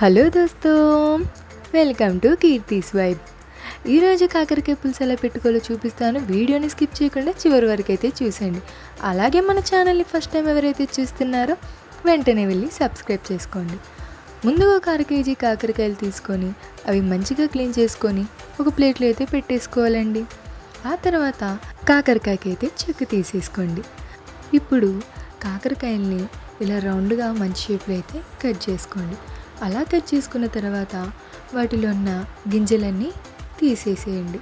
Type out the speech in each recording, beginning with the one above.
Hello దోస్తో welcome to Keerthi's vibe. ఈరోజు కాకరకాయ పులుసు ఎలా పెట్టుకోవాలో చూపిస్తాను. వీడియోని స్కిప్ చేయకుండా చివరి వరకు అయితే చూసేయండి. అలాగే మన ఛానల్ని ఫస్ట్ టైం ఎవరైతే చూస్తున్నారో వెంటనే వెళ్ళి సబ్స్క్రైబ్ చేసుకోండి. ముందుగా ఒక అర కేజీ కాకరకాయలు తీసుకొని అవి మంచిగా క్లీన్ చేసుకొని ఒక ప్లేట్లో అయితే పెట్టేసుకోవాలండి. ఆ తర్వాత కాకరకాయకి అయితే చెక్కు తీసేసుకోండి. ఇప్పుడు కాకరకాయల్ని ఇలా రౌండ్గా మంచి షేప్లో అయితే కట్ చేసుకోండి. అలా కట్ చేసుకున్న తర్వాత వాటిలో ఉన్న గింజలన్నీ తీసేసేయండి.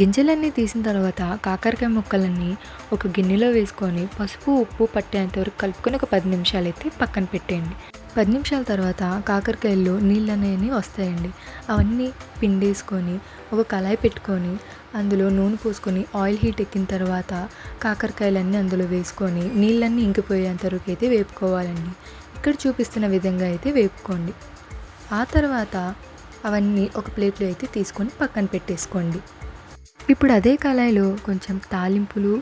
గింజలన్నీ తీసిన తర్వాత కాకరకాయ ముక్కలన్నీ ఒక గిన్నెలో వేసుకొని పసుపు ఉప్పు పట్టేంతవరకు కలుపుకొని ఒక పది నిమిషాలు అయితే పక్కన పెట్టేయండి. పది నిమిషాల తర్వాత కాకరకాయల్లో నీళ్ళు అనేవి వస్తాయండి. అవన్నీ పిండేసుకొని ఒక కళాయి పెట్టుకొని అందులో నూనె పోసుకొని ఆయిల్ హీట్ ఎక్కిన తర్వాత కాకరకాయలన్నీ అందులో వేసుకొని నీళ్ళన్నీ ఇంకిపోయేంత వరకు అయితే వేపుకోవాలండి. ఇక్కడ చూపిస్తున్న విధంగా అయితే వేపుకోండి. ఆ తర్వాత అవన్నీ ఒక ప్లేట్లో అయితే తీసుకొని పక్కన పెట్టేసుకోండి. ఇప్పుడు అదే కళాయిలో కొంచెం తాలింపులు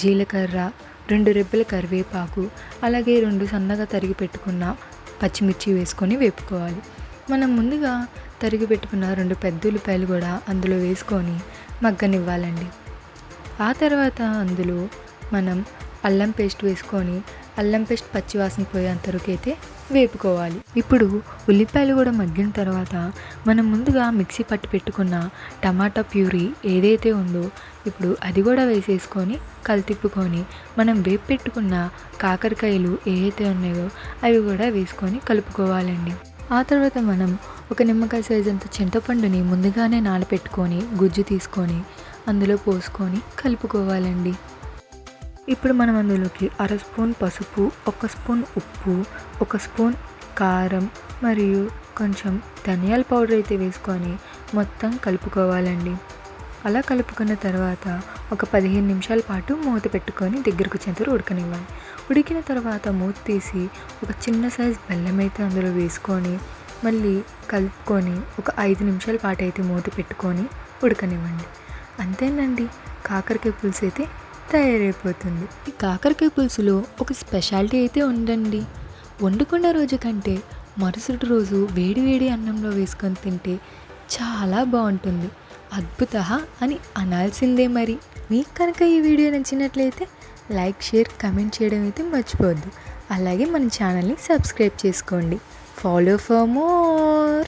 జీలకర్ర రెండు రెబ్బల కరివేపాకు అలాగే రెండు సన్నగా తరిగి పెట్టుకున్న పచ్చిమిర్చి వేసుకొని వేపుకోవాలి. మనం ముందుగా తరిగి పెట్టుకున్న రెండు పెద్ద ఉల్లిపాయలు కూడా అందులో వేసుకొని మగ్గనివ్వాలండి. ఆ తర్వాత అందులో మనం అల్లం పేస్ట్ వేసుకొని అల్లం పేస్ట్ పచ్చివాసన పోయేంతవరకైతే వేపుకోవాలి. ఇప్పుడు ఉల్లిపాయలు కూడా మగ్గిన తర్వాత మనం ముందుగా మిక్సీ పట్టి పెట్టుకున్న టమాటా ప్యూరీ ఏదైతే ఉందో ఇప్పుడు అది కూడా వేసేసుకొని కలితిప్పుకొని మనం వేపు పెట్టుకున్న కాకరకాయలు ఏవైతే ఉన్నాయో అవి కూడా వేసుకొని కలుపుకోవాలండి. ఆ తర్వాత మనం ఒక నిమ్మకాయ సైజ్ అంత చింతపండుని ముందుగానే నానపెట్టుకొని గుజ్జు తీసుకొని అందులో పోసుకొని కలుపుకోవాలండి. ఇప్పుడు మనం అందులోకి అర స్పూన్ పసుపు ఒక స్పూన్ ఉప్పు ఒక స్పూన్ కారం మరియు కొంచెం ధనియాల పౌడర్ అయితే వేసుకొని మొత్తం కలుపుకోవాలండి. అలా కలుపుకున్న తర్వాత ఒక పదిహేను నిమిషాల పాటు మూత పెట్టుకొని దగ్గరకు చెంతరు ఉడకనివ్వాలి ఉడికిన తర్వాత మూత తీసి ఒక చిన్న సైజ్ బెల్లం అయితే అందులో వేసుకొని మళ్ళీ కలుపుకొని ఒక ఐదు నిమిషాల పాటు అయితే మూత పెట్టుకొని ఉడకనివ్వండి. అంతేనండి. కాకరకాయ పులుసు అయితే తయారైపోతుంది. ఈ కాకరకాయ పులుసులో ఒక స్పెషాలిటీ అయితే ఉండండి వండుకున్న రోజు కంటే మరుసటి రోజు వేడి వేడి అన్నంలో వేసుకొని తింటే చాలా బాగుంటుంది. అద్భుత అని అనాల్సిందే మరి. మీకు కనుక ఈ వీడియో నచ్చినట్లయితే లైక్ షేర్ కమెంట్ చేయడం అయితే మర్చిపోవద్దు. అలాగే మన ఛానల్ని సబ్స్క్రైబ్ చేసుకోండి. Follow for more